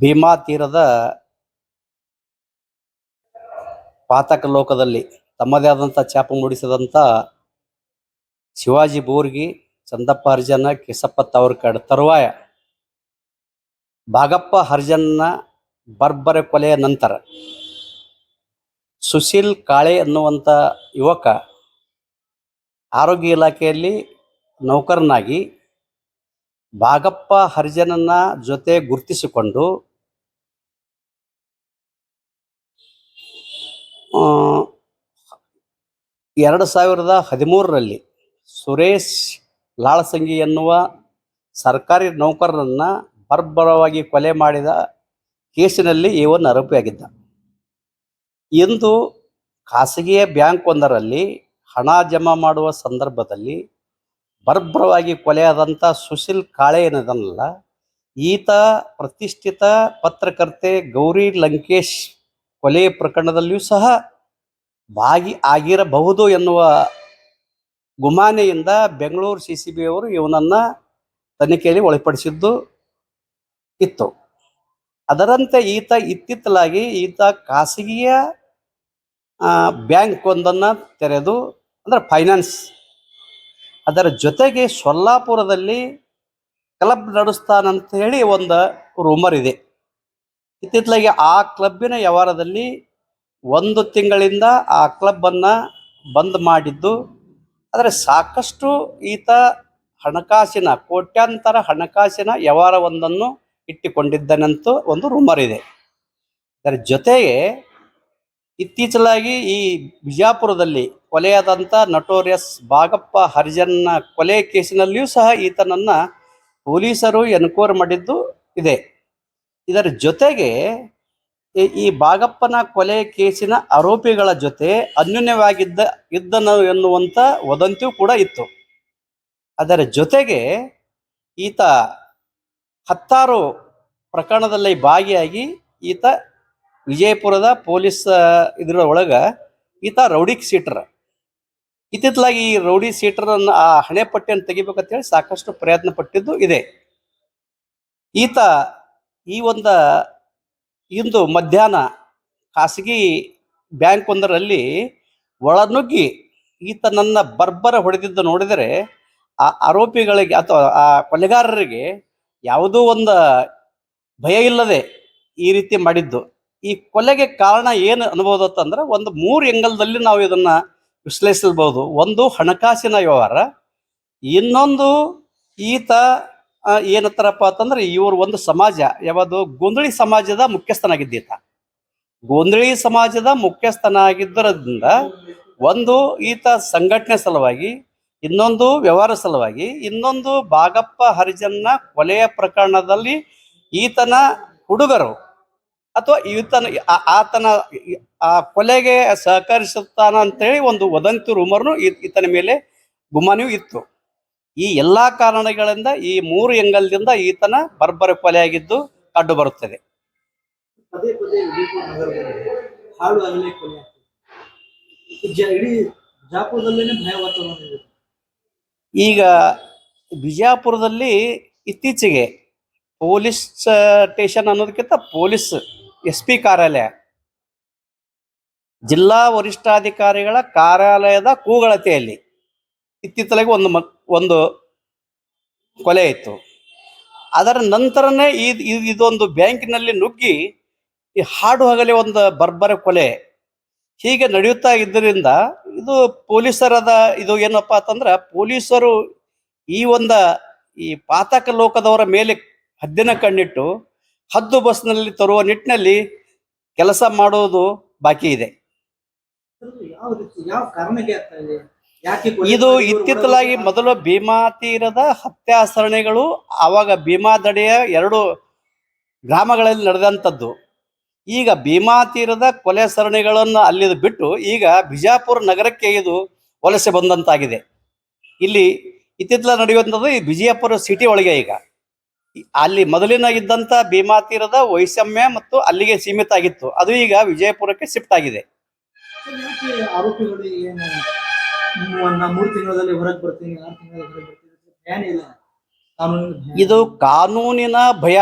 ಭೀಮಾ ತೀರದ ಪಾತಕ ಲೋಕದಲ್ಲಿ ತಮ್ಮದೇ ಆದಂಥ ಛಾಪು ಮೂಡಿಸಿದಂಥ ಶಿವಾಜಿ ಬೋರ್ಗಿ, ಚಂದಪ್ಪ ಅರ್ಜನ ಕೇಸಪ್ಪ ತಾವರ್ಕಾಡ್ ತರುವಾಯ. ಭಾಗಪ್ಪ ಹರಿಜನ್ನ ಬರ್ಬರೆ ಕೊಲೆಯ ನಂತರ ಸುಶೀಲ್ ಕಾಳೆ ಅನ್ನುವಂಥ ಯುವಕ ಆರೋಗ್ಯ ಇಲಾಖೆಯಲ್ಲಿ ನೌಕರನಾಗಿ ಭಾಗಪ್ಪ ಹರಿಜನನ್ನ ಜೊತೆ ಗುರುತಿಸಿಕೊಂಡು ಎರಡು ಸಾವಿರದ ಹದಿಮೂರರಲ್ಲಿ ಸುರೇಶ್ ಲಾಳಸಂಗಿ ಎನ್ನುವ ಸರ್ಕಾರಿ ನೌಕರರನ್ನು ಬರ್ಬರವಾಗಿ ಕೊಲೆ ಮಾಡಿದ ಕೇಸಿನಲ್ಲಿ ಇವನ್ನು ಆರೋಪಿಯಾಗಿದ್ದ. ಇಂದು ಖಾಸಗಿಯ ಬ್ಯಾಂಕ್ ಒಂದರಲ್ಲಿ ಹಣ ಜಮಾ ಮಾಡುವ ಸಂದರ್ಭದಲ್ಲಿ ಬರ್ಬರವಾಗಿ ಕೊಲೆಯಾದಂಥ ಸುಶೀಲ್ ಕಾಳೆ ಏನದನಲ್ಲ ಈತ ಪ್ರತಿಷ್ಠಿತ ಪತ್ರಕರ್ತೆ ಗೌರಿ ಲಂಕೇಶ್ ಕೊಲೆ ಪ್ರಕರಣದಲ್ಲಿಯೂ ಸಹ ಭಾಗಿ ಆಗಿರಬಹುದು ಎನ್ನುವ ಗುಮಾನೆಯಿಂದ ಬೆಂಗಳೂರು ಸಿ ಸಿ ಬಿ ಅವರು ಇವನನ್ನ ತನಿಖೆಯಲ್ಲಿ ಒಳಪಡಿಸಿದ್ದು ಇತ್ತು. ಅದರಂತೆ ಈತ ಇತ್ತಿತ್ತಲಾಗಿ ಈತ ಖಾಸಗಿಯ ಬ್ಯಾಂಕ್ ಒಂದನ್ನು ತೆರೆದು, ಅಂದ್ರೆ ಫೈನಾನ್ಸ್, ಅದರ ಜೊತೆಗೆ ಸೊಲ್ಲಾಪುರದಲ್ಲಿ ಕ್ಲಬ್ ನಡೆಸ್ತಾನಂತ ಹೇಳಿ ಒಂದು ರೂಮರ್ ಇದೆ. ಇತ್ತಿತ್ತಲಾಗಿ ಆ ಕ್ಲಬ್ಬಿನ ವ್ಯವಹಾರದಲ್ಲಿ ಒಂದು ತಿಂಗಳಿಂದ ಆ ಕ್ಲಬ್ಬನ್ನು ಬಂದ್ ಮಾಡಿದ್ದು, ಆದರೆ ಸಾಕಷ್ಟು ಈತ ಹಣಕಾಸಿನ, ಕೋಟ್ಯಾಂತರ ಹಣಕಾಸಿನ ವ್ಯವಹಾರವೊಂದನ್ನು ಇಟ್ಟುಕೊಂಡಿದ್ದನಂತೂ ಒಂದು ರೂಮರ್ ಇದೆ. ಅದರ ಜೊತೆಗೆ ಇತ್ತೀಚಲಾಗಿ ಈ ಬಿಜಾಪುರದಲ್ಲಿ ಕೊಲೆಯಾದಂಥ ನಟೋರಿಯಸ್ ಭಾಗಪ್ಪ ಹರಿಜನ್ನ ಕೊಲೆ ಕೇಸಿನಲ್ಲಿಯೂ ಸಹ ಈತನನ್ನು ಪೊಲೀಸರು ಎನ್ಕ್ವೈರ್ ಮಾಡಿದ್ದು ಇದೆ. ಇದರ ಜೊತೆಗೆ ಈ- ಬಾಗಪ್ಪನ ಕೊಲೆ ಕೇಸಿನ ಆರೋಪಿಗಳ ಜೊತೆ ಅನ್ಯೋನ್ಯವಾಗಿದ್ದ, ಇದ್ದನು ಎನ್ನುವಂಥ ವದಂತಿಯೂ ಕೂಡ ಇತ್ತು. ಅದರ ಜೊತೆಗೆ ಈತ ಹತ್ತಾರು ಪ್ರಕರಣದಲ್ಲಿ ಭಾಗಿಯಾಗಿ ಈತ ವಿಜಯಪುರದ ಪೊಲೀಸ್ ಇದರ ಒಳಗ ಈತ ರೌಡಿ ಸೀಟರ್. ಇತ್ತಿತ್ತಲಾಗಿ ಈ ರೌಡಿ ಸೀಟ್ರನ್ನು, ಆ ಹಣೆ ಪಟ್ಟಿಯನ್ನು ತೆಗಿಬೇಕಂತೇಳಿ ಸಾಕಷ್ಟು ಪ್ರಯತ್ನ ಪಟ್ಟಿದ್ದು ಇದೆ. ಈತ ಈ ಒಂದು ಇಂದು ಮಧ್ಯಾಹ್ನ ಖಾಸಗಿ ಬ್ಯಾಂಕ್ ಒಂದರಲ್ಲಿ ಒಳನುಗ್ಗಿ ಈತ ನನ್ನ ಬರ್ಬರ ಹೊಡೆದಿದ್ದು ನೋಡಿದರೆ ಆ ಆರೋಪಿಗಳಿಗೆ ಅಥವಾ ಆ ಕೊಲೆಗಾರರಿಗೆ ಯಾವುದೋ ಒಂದು ಭಯ ಇಲ್ಲದೆ ಈ ರೀತಿ ಮಾಡಿದ್ದು. ಈ ಕೊಲೆಗೆ ಕಾರಣ ಏನು ಅನ್ಬೋದು ಅಂತಂದ್ರೆ ಒಂದು ಮೂರು ಎಂಗಲ್ದಲ್ಲಿ ನಾವು ಇದನ್ನು ವಿಶ್ಲೇಷಿಸಬಹುದು. ಒಂದು ಹಣಕಾಸಿನ ವ್ಯವಹಾರ, ಇನ್ನೊಂದು ಈತ ಏನತ್ತಾರಪ್ಪ ಅಂತಂದ್ರೆ ಇವರು ಒಂದು ಸಮಾಜ. ಯಾವುದು? ಗೊಂದಳಿ ಸಮಾಜದ ಮುಖ್ಯಸ್ಥನಾಗಿದ್ದೀತ. ಗೊಂದಳಿ ಸಮಾಜದ ಮುಖ್ಯಸ್ಥನಾಗಿದ್ದರಿಂದ ಒಂದು ಈತ ಸಂಘಟನೆ ಸಲುವಾಗಿ, ಇನ್ನೊಂದು ವ್ಯವಹಾರ ಸಲುವಾಗಿ, ಇನ್ನೊಂದು ಭಾಗಪ್ಪ ಹರಿಜನ್ನ ಕೊಲೆಯ ಪ್ರಕರಣದಲ್ಲಿ ಈತನ ಹುಡುಗರು ಅಥವಾ ಈತನ ಆತನ ಆ ಕೊಲೆಗೆ ಸಹಕರಿಸುತ್ತಾನ ಅಂತೇಳಿ ಒಂದು ವದಂತಿ ರೂಮರ್ನು ಈತನ ಮೇಲೆ ಗುಮಾನಿಯೂ ಇತ್ತು. ಈ ಎಲ್ಲಾ ಕಾರಣಗಳಿಂದ ಈ ಮೂರು ಎಂಗಲ್ದಿಂದ ಈತನ ಬರ್ಬರ ಕೊಲೆಯಾಗಿದ್ದು ಕಂಡು ಬರುತ್ತದೆ. ಈಗ ಬಿಜಾಪುರದಲ್ಲಿ ಇತ್ತೀಚೆಗೆ ಪೊಲೀಸ್ ಸ್ಟೇಷನ್ ಅನ್ನೋದಕ್ಕಿಂತ ಪೊಲೀಸ್ ಎಸ್ ಪಿ ಕಾರ್ಯಾಲಯ ಜಿಲ್ಲಾ ವರಿಷ್ಠಾಧಿಕಾರಿಗಳ ಕಾರ್ಯಾಲಯದ ಕೂಗಳತೆಯಲ್ಲಿ ಇತ್ತಿತ್ತಲಾಗಿ ಒಂದು ಒಂದು ಕೊಲೆ ಇತ್ತು. ಅದರ ನಂತರನೇ ಈ- ಇದೊಂದು ಬ್ಯಾಂಕಿನಲ್ಲಿ ನುಗ್ಗಿ ಈ ಹಾಡು ಹಗಲೇ ಒಂದು ಬರ್ಬರ ಕೊಲೆ ಹೀಗೆ ನಡೆಯುತ್ತಾ ಇದ್ದರಿಂದ ಇದು ಪೊಲೀಸರದ, ಇದು ಏನಪ್ಪಾ ಅಂತಂದ್ರೆ ಪೊಲೀಸರು ಈ ಒಂದು ಈ ಪಾತಕ ಲೋಕದವರ ಮೇಲೆ ಹದ್ದಿನ ಕಣ್ಣಿಟ್ಟು ಹದ್ದು ಬಸ್ನಲ್ಲಿ ತರುವ ನಿಟ್ಟಿನಲ್ಲಿ ಕೆಲಸ ಮಾಡೋದು ಬಾಕಿ ಇದೆ. ಯಾವ ಯಾವ ಕಾರಣಕ್ಕೆ ಇದೆ ಇತ್ತಿತ್ತಲಾಗಿ? ಮೊದಲು ಭೀಮಾ ತೀರದ ಹತ್ಯಾಸರಣೆಗಳು ಆವಾಗ ಭೀಮಾ ದಡೆಯ ಎರಡು ಗ್ರಾಮಗಳಲ್ಲಿ ನಡೆದಂಥದ್ದು. ಈಗ ಭೀಮಾ ತೀರದ ಕೊಲೆ ಸರಣಿಗಳನ್ನು ಅಲ್ಲಿ ಬಿಟ್ಟು ಈಗ ಬಿಜಾಪುರ ನಗರಕ್ಕೆ ಇದು ವಲಸೆ ಬಂದಂತಾಗಿದೆ. ಇಲ್ಲಿ ಇತ್ತಿತ್ತಲ ನಡೆಯುವಂಥದ್ದು ಈ ಬಿಜಾಪುರ ಸಿಟಿ ಒಳಗೆ ಈಗ. ಅಲ್ಲಿ ಮೊದಲಿನ ಇದ್ದಂಥ ಭೀಮಾ ತೀರದ ವೈಷಮ್ಯ ಮತ್ತು ಅಲ್ಲಿಗೆ ಸೀಮಿತ ಆಗಿತ್ತು. ಅದು ಈಗ ವಿಜಯಪುರಕ್ಕೆ ಶಿಫ್ಟ್ ಆಗಿದೆ. ಮೂರ್- ಹೊರಗೆ ಬರ್ತೀನಿ, ಆರು ತಿಂಗಳಲ್ಲಿ ಇದು ಕಾನೂನಿನ ಭಯ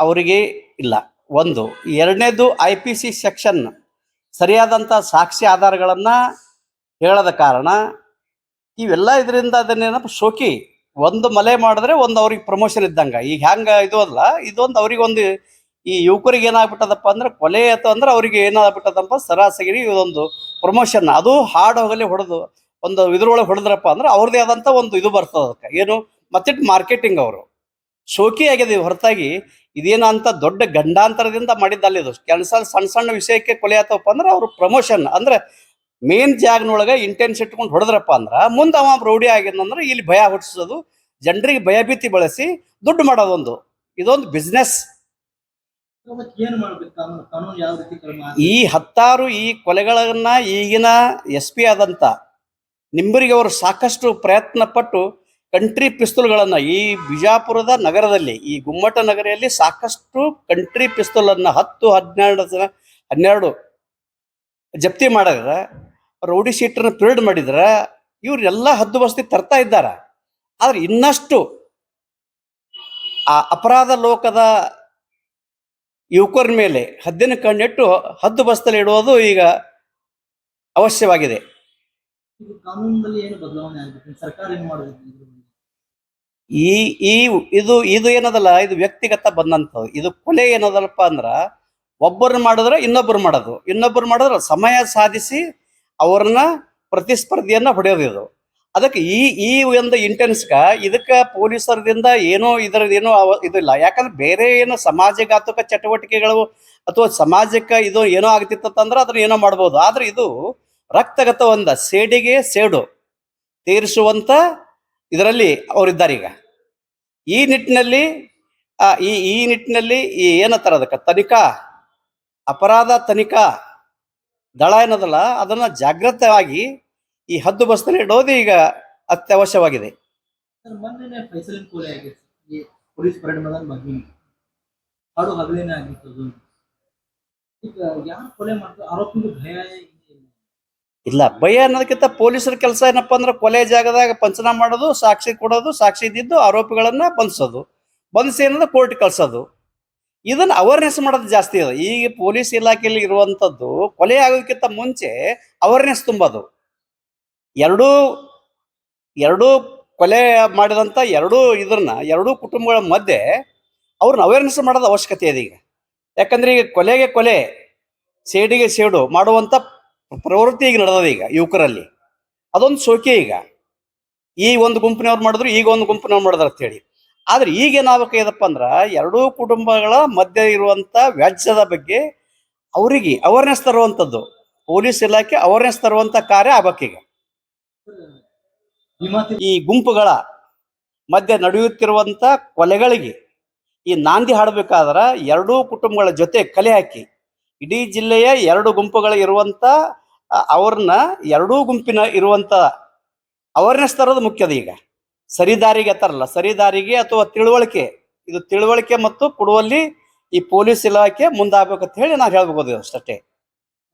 ಅವರಿಗೆ ಇಲ್ಲ. ಒಂದು, ಎರಡನೇದು ಐ ಪಿ ಸಿ ಸೆಕ್ಷನ್ ಸರಿಯಾದಂಥ ಸಾಕ್ಷಿ ಆಧಾರಗಳನ್ನು ಹೇಳದ ಕಾರಣ ಇವೆಲ್ಲ ಇದರಿಂದ ಅದನ್ನೇನಪ್ಪ ಶೋಕಿ. ಒಂದು ಮಲೆ ಮಾಡಿದ್ರೆ ಒಂದು ಅವ್ರಿಗೆ ಪ್ರಮೋಷನ್ ಇದ್ದಂಗೆ. ಈಗ ಹ್ಯಾಂಗ ಇದು ಅಲ್ಲ, ಇದೊಂದು ಅವ್ರಿಗೆ ಒಂದು ಈ ಯುವಕರಿಗೆ ಏನಾಗ್ಬಿಟ್ಟದಪ್ಪ ಅಂದ್ರೆ ಕೊಲೆ ಆಯ್ತು ಅಂದ್ರೆ ಅವರಿಗೆ ಏನಾಗ್ಬಿಟ್ಟದಪ್ಪ ಸರಾಸರಿ ಇದೊಂದು ಪ್ರಮೋಷನ್ ಅದು ಹಾಡು ಹೋಗಲಿ ಹೊಡೆದು, ಒಂದು ಇದ್ರೊಳಗೆ ಹೊಡೆದ್ರಪ್ಪ ಅಂದ್ರೆ ಅವ್ರದ್ದೇ ಆದಂಥ ಒಂದು ಇದು ಬರ್ತದೆ ಅದಕ್ಕೆ. ಏನು? ಮತ್ತಿಟ್ಟು ಮಾರ್ಕೆಟಿಂಗ್ ಅವರು. ಶೋಕಿ ಆಗಿದೆ ಹೊರತಾಗಿ. ಇದೇನ ಅಂತ ದೊಡ್ಡ ಗಂಡಾಂತರದಿಂದ ಮಾಡಿದ್ದಲ್ಲ ಇದು ಕೆಲಸ ಸಣ್ಣ ಸಣ್ಣ ವಿಷಯಕ್ಕೆ ಕೊಲೆ ಆತವಪ್ಪ ಅಂದ್ರೆ ಅವ್ರು ಪ್ರಮೋಷನ್ ಅಂದ್ರೆ ಮೇನ್ ಜಾಗ್ನೊಳಗೆ ಇಂಟೆನ್ಸ್ ಇಟ್ಕೊಂಡು ಹೊಡೆದ್ರಪ್ಪ ಅಂದ್ರೆ ಮುಂದೆ ಅವ ರೌಡಿ ಆಗಿದ್ದಂದ್ರೆ ಇಲ್ಲಿ ಭಯ ಹುಟ್ಟಿಸೋದು. ಜನರಿಗೆ ಭಯಭೀತಿ ಬಳಸಿ ದುಡ್ಡು ಮಾಡೋದೊಂದು. ಇದೊಂದು ಬಿಸ್ನೆಸ್ ಈ ಹತ್ತಾರು ಈ ಕೊಲೆಗಳನ್ನ ಈಗಿನ ಎಸ್ ಪಿ ಆದಂತ ನಿಂಬರಿಗೆ ಅವರು ಸಾಕಷ್ಟು ಪ್ರಯತ್ನ ಪಟ್ಟು ಕಂಟ್ರಿ ಪಿಸ್ತೂಲ್ಗಳನ್ನ ಈ ಬಿಜಾಪುರದ ನಗರದಲ್ಲಿ, ಈ ಗುಮ್ಮಟ ನಗರಿಯಲ್ಲಿ ಸಾಕಷ್ಟು ಕಂಟ್ರಿ ಪಿಸ್ತೂಲನ್ನ ಹತ್ತು, ಹನ್ನೆರಡು ಹನ್ನೆರಡು ಜಪ್ತಿ ಮಾಡಿದ್ರೆ, ರೌಡಿ ಶೀಟರ್ನ ಪಿರಿಯಡ್ ಮಾಡಿದ್ರೆ, ಇವರೆಲ್ಲ ಹದ್ದು ಬಸ್ತಿ ತರ್ತಾ ಇದ್ದಾರ. ಆದ್ರೆ ಇನ್ನಷ್ಟು ಆ ಅಪರಾಧ ಲೋಕದ ಯುವಕರ ಮೇಲೆ ಹದ್ದಿನ ಕಣ್ಣಿಟ್ಟು ಹದ್ದು ಬಸ್ತಲ್ಲಿ ಇಡುವುದು ಈಗ ಅವಶ್ಯವಾಗಿದೆ. ಈ ಈ ಇದು ಇದು ಏನದಲ್ಲ ಇದು ವ್ಯಕ್ತಿಗತ ಬಂದಂಥದ್ದು. ಇದು ಕೊಲೆ ಏನದಲ್ಲಪ್ಪ ಅಂದ್ರ ಒಬ್ಬರು ಮಾಡಿದ್ರೆ ಇನ್ನೊಬ್ಬರು ಮಾಡೋದು. ಇನ್ನೊಬ್ಬರು ಮಾಡಿದ್ರೆ ಸಮಯ ಸಾಧಿಸಿ ಅವ್ರನ್ನ ಪ್ರತಿಸ್ಪರ್ಧಿಯನ್ನ ಹೊಡೆಯೋದು ಇದು. ಅದಕ್ಕೆ ಈ ಈ ಒಂದು ಇಂಟೆನ್ಸ್ಗ ಇದಕ್ಕೆ ಪೊಲೀಸರದಿಂದ ಏನೋ ಇದರ ಏನೋ ಇದಿಲ್ಲ ಯಾಕಂದ್ರೆ ಬೇರೆ ಏನೋ ಸಮಾಜಘಾತಕ ಚಟುವಟಿಕೆಗಳು ಅಥವಾ ಸಮಾಜಕ್ಕೆ ಇದು ಏನೋ ಆಗ್ತಿತ್ತಂದ್ರೆ ಅದನ್ನ ಏನೋ ಮಾಡ್ಬೋದು. ಆದ್ರೆ ಇದು ರಕ್ತಗತ ಒಂದ, ಸೇಡಿಗೆ ಸೇಡು ತೀರಿಸುವಂತ ಇದರಲ್ಲಿ ಅವರಿದ್ದಾರೆ ಈಗ. ಈ ನಿಟ್ಟಿನಲ್ಲಿ ಈ ಈ ನಿಟ್ಟಿನಲ್ಲಿ ಈ ಏನತ್ತಾರ ಅದಕ್ಕೆ, ತನಿಖಾ, ಅಪರಾಧ ತನಿಖಾ ದಳ ಏನದಲ್ಲ, ಅದನ್ನ ಜಾಗೃತವಾಗಿ ಈ ಹದ್ದು ಬಸ್ತಲ್ಲಿ ಇಡೋದು ಈಗ ಅತ್ಯವಶ್ಯವಾಗಿದೆ. ಅದು ಇಲ್ಲ. ಇಲ್ಲ ಭಯ ಅನ್ನೋದಕ್ಕಿಂತ ಪೊಲೀಸರ ಕೆಲಸ ಏನಪ್ಪಾ ಅಂದ್ರೆ ಕೊಲೆ ಜಾಗದಾಗ ಪಂಚನ ಮಾಡೋದು ಸಾಕ್ಷಿ ಕೊಡೋದು ಸಾಕ್ಷಿ ಇದ್ದಿದ್ದು ಆರೋಪಿಗಳನ್ನ ಬಂಧಿಸೋದು. ಬಂಧಿಸಿ ಏನಂದ್ರೆ ಕೋರ್ಟ್ ಕಳ್ಸೋದು. ಇದನ್ನ ಅವೇರ್ನೆಸ್ ಮಾಡೋದು ಜಾಸ್ತಿ ಇದೆ ಈಗ ಪೊಲೀಸ್ ಇಲಾಖೆಯಲ್ಲಿ ಇರುವಂಥದ್ದು ಕೊಲೆ ಆಗೋದಕ್ಕಿಂತ ಮುಂಚೆ ಅವೇರ್ನೆಸ್ ತುಂಬೋದು. ಎರಡೂ ಎರಡೂ ಕೊಲೆ ಮಾಡಿದಂಥ ಎರಡೂ ಇದನ್ನ ಎರಡೂ ಕುಟುಂಬಗಳ ಮಧ್ಯೆ ಅವ್ರನ್ನ ಅವೇರ್ನೆಸ್ ಮಾಡೋದು ಅವಶ್ಯಕತೆ ಇದೆ ಈಗ. ಯಾಕಂದ್ರೆ ಈಗ ಕೊಲೆಗೆ ಕೊಲೆ, ಸೇಡಿಗೆ ಸೇಡು ಮಾಡುವಂಥ ಪ್ರವೃತ್ತಿ ಈಗ ನಡೆದದ ಈಗ ಯುವಕರಲ್ಲಿ. ಅದೊಂದು ಸೋಕೆ ಈಗ. ಈ ಒಂದು ಗುಂಪಿನವ್ರು ಮಾಡಿದ್ರು, ಈಗ ಒಂದು ಗುಂಪಿನವ್ರು ಮಾಡಿದ್ರು ಅಂತೇಳಿ ಆದ್ರೆ ಈಗ ಏನಾಗಬೇಕಪ್ಪ ಅಂದ್ರೆ ಎರಡೂ ಕುಟುಂಬಗಳ ಮಧ್ಯೆ ಇರುವಂತ ವ್ಯಾಜ್ಯದ ಬಗ್ಗೆ ಅವರಿಗೆ ಅವೇರ್ನೆಸ್ ತರುವಂಥದ್ದು ಪೊಲೀಸ್ ಇಲಾಖೆ ಅವೇರ್ನೆಸ್ ತರುವಂಥ ಕಾರ್ಯ ಆಗ್ಬೇಕೀಗ ಈ ಗುಂಪುಗಳ ಮಧ್ಯೆ ನಡೆಯುತ್ತಿರುವಂತ ಕೊಲೆಗಳಿಗೆ ಈ ನಾಂದಿ ಹಾಡಬೇಕಾದ್ರೆ ಎರಡೂ ಕುಟುಂಬಗಳ ಜೊತೆ ಕಲೆ ಹಾಕಿ. ಇಡೀ ಜಿಲ್ಲೆಯ ಎರಡು ಗುಂಪುಗಳ ಇರುವಂತ ಅವ್ರನ್ನ ಎರಡೂ ಗುಂಪಿನ ಇರುವಂತ ಅವೇರ್ನೆಸ್ ತರೋದು ಮುಖ್ಯದ ಈಗ. ಸರಿದಾರಿಗೆ ತರಲ್ಲ ಸರಿದಾರಿಗೆ ಅಥವಾ ತಿಳುವಳಿಕೆ, ಇದು ತಿಳುವಳಿಕೆ ಮತ್ತು ಕೊಡುವಲ್ಲಿ ಈ ಪೊಲೀಸ್ ಇಲಾಖೆ ಮುಂದಾಗಬೇಕಂತ ಹೇಳಿ ನಾವು ಹೇಳ್ಬೋದು ಅಷ್ಟೇ.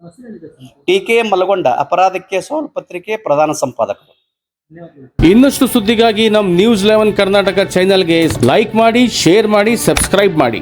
ಹೆಸರು ಹೇಳಿದೆ ಸರ್ ಟಿ ಕೆ ಮಲಗೊಂಡ ಅಪರಾಧಕ್ಕೆ ಸೋಲ್ ಪತ್ರಿಕೆ ಪ್ರಧಾನ ಸಂಪಾದಕರು ಇನ್ನಷ್ಟು ಸುದ್ದಿಗಾಗಿ ನಮ್ಮ ನ್ಯೂಸ್ ಲೆವೆನ್ ಕರ್ನಾಟಕ ಚಾನೆಲ್ಗೆ ಲೈಕ್ ಮಾಡಿ ಶೇರ್ ಮಾಡಿ ಸಬ್ಸ್ಕ್ರೈಬ್ ಮಾಡಿ.